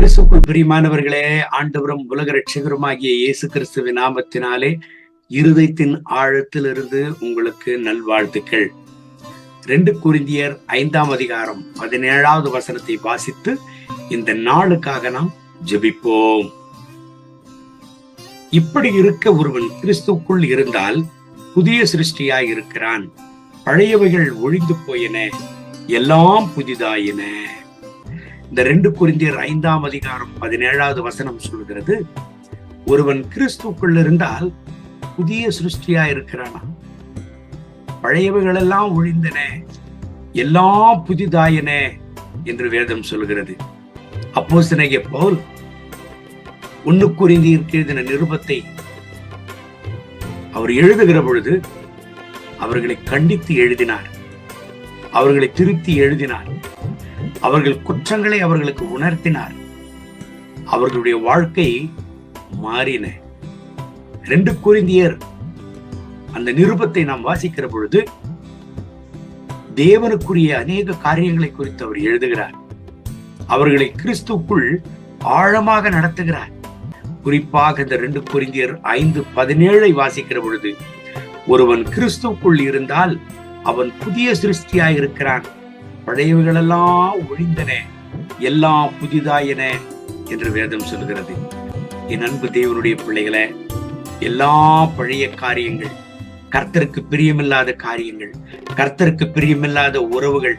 கிறிஸ்துக்குள் பிரியமானவர்களே ஆண்டவரும் உலக ரட்சகருமாகிய இயேசு கிறிஸ்துவின் நாமத்தினாலே இருதயத்தின் ஆழத்திலிருந்து உங்களுக்கு நல்வாழ்த்துக்கள். ரெண்டு குறிந்தியர் ஐந்தாம் அதிகாரம் பதினேழாவது வசனத்தை வாசித்து இந்த நாளுக்காக நாம் ஜெபிப்போம். இப்படி இருக்க ஒருவன் கிறிஸ்துக்குள் இருந்தால் புதிய சிருஷ்டியாய் இருக்கிறான். பழையவைகள் ஒழிந்து போயின எல்லாம் புதிதாயின. இந்த ரெண்டு குறிந்தியர் ஐந்தாம் அதிகாரம் பதினேழாவது வசனம் சொல்கிறது ஒருவன் கிறிஸ்துக்குள் இருந்தால் புதிய சிருஷ்டியா இருக்கிறானா? பழையவைகளெல்லாம் ஒழிந்தன எல்லாம் புதிதாயின என்று வேதம் சொல்கிறது அப்போ சினைய போல் ஒண்ணு குறிந்தி நிருபத்தை அவர் எழுதுகிற பொழுது அவர்களை கண்டித்து எழுதினார் அவர்களை திருத்தி எழுதினார். அவர்கள் குற்றங்களை அவர்களுக்கு உணர்த்தினார். அவர்களுடைய வாழ்க்கை மாறின. ரெண்டு குறிந்தியர் அந்த நிருபத்தை நாம் வாசிக்கிற பொழுது தேவனுக்குரிய அநேக காரியங்களை குறித்து அவர் எழுதுகிறார். அவர்களை கிறிஸ்துக்குள் ஆழமாக நடத்துகிறார். குறிப்பாக இந்த ரெண்டு குறிந்தியர் ஐந்து பதினேழை வாசிக்கிற பொழுது ஒருவன் கிறிஸ்துக்குள் இருந்தால் அவன் புதிய சிருஷ்டியாய் இருக்கிறான் பழையவைகளெல்லாம் ஒழிந்தன. எல்லாம் புதிதாயின என்று வேதம் சொல்கிறது. என் அன்பு தேவனுடைய பிள்ளைகளை எல்லா பழைய காரியங்கள் கர்த்தருக்கு பிரியமில்லாத காரியங்கள் கர்த்தருக்கு பிரியமில்லாத உறவுகள்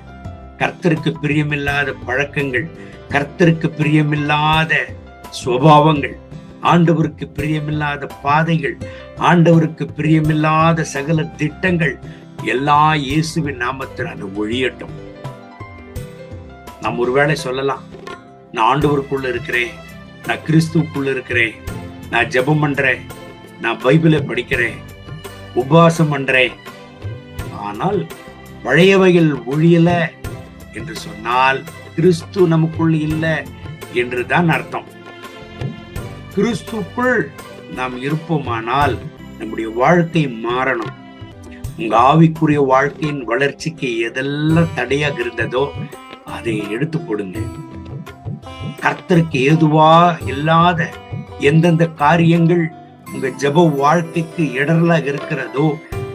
கர்த்தருக்கு பிரியமில்லாத பழக்கங்கள் கர்த்தருக்கு பிரியமில்லாத சுவாவங்கள் ஆண்டவருக்கு பிரியமில்லாத பாதைகள் ஆண்டவருக்கு பிரியமில்லாத சகல திட்டங்கள் எல்லா இயேசுவின் நாமத்தில் அது ஒழியட்டும். நாம் ஒருவேளை சொல்லலாம் நான் ஆண்டவருக்குள்ள இருக்கிறேன் நான் கிறிஸ்துவுக்குள்ள இருக்கிறேன் நான் ஜெபம் பண்றேன் நான் பைபிளை படிக்கிறேன் உபவாசம் பண்றேன். ஆனால் பழையவைகள் ஒழியல என்று சொன்னால் கிறிஸ்து நமக்குள் இல்லை என்று தான் அர்த்தம். கிறிஸ்துக்குள் நாம் இருப்போமானால் நம்முடைய வாழ்க்கை மாறணும். உங்க ஆவிக்குரிய வாழ்க்கையின் வளர்ச்சிக்கு எதெல்லாம் தடையாக இருந்ததோ அதை எடுத்து போடுங்க கர்த்தருக்கு ஏதுவா இல்லாத எந்தெந்த காரியங்கள் உங்க ஜெப வாழ்க்கைக்கு இடரலாக இருக்கிறதோ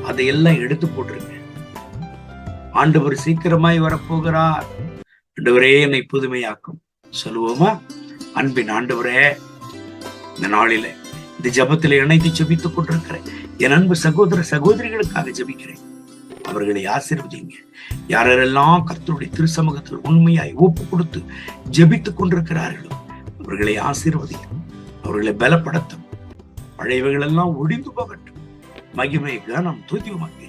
அதையெல்லாம் எடுத்து போட்டுருங்க ஆண்டவர் சீக்கிரமாய் வரப்போகிறார். ஆண்டவரே என்னை புதுமையாக்கும். சொல்லுவோமா? அன்பின் ஆண்டவரே இந்த நாளில இந்த ஜபத்துல இணைத்து ஜபித்துக் கொண்டிருக்கிறேன்? என் அன்பு சகோதர சகோதரிகளுக்காக ஜபிக்கிறேன். அவர்களை ஆசிர்வதிங்க யாரெல்லாம் கர்த்தருடைய திருசமூகத்தில் உண்மையாய் ஒப்பு கொடுத்து ஜெபித்துக் கொண்டிருக்கிறார்களோ அவர்களை ஆசீர்வதியும் அவர்களை பலப்படுத்தும். பழையவைகளெல்லாம் ஒழிந்து ஒடிந்து போகட்டும் மகிமை கனம் துதியுமாக்கி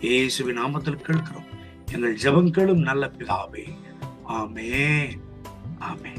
இயேசுவின் நாமத்தில் கேட்கிறோம். எங்கள் ஜபங்களும் நல்ல பிதாவே. ஆமே ஆமே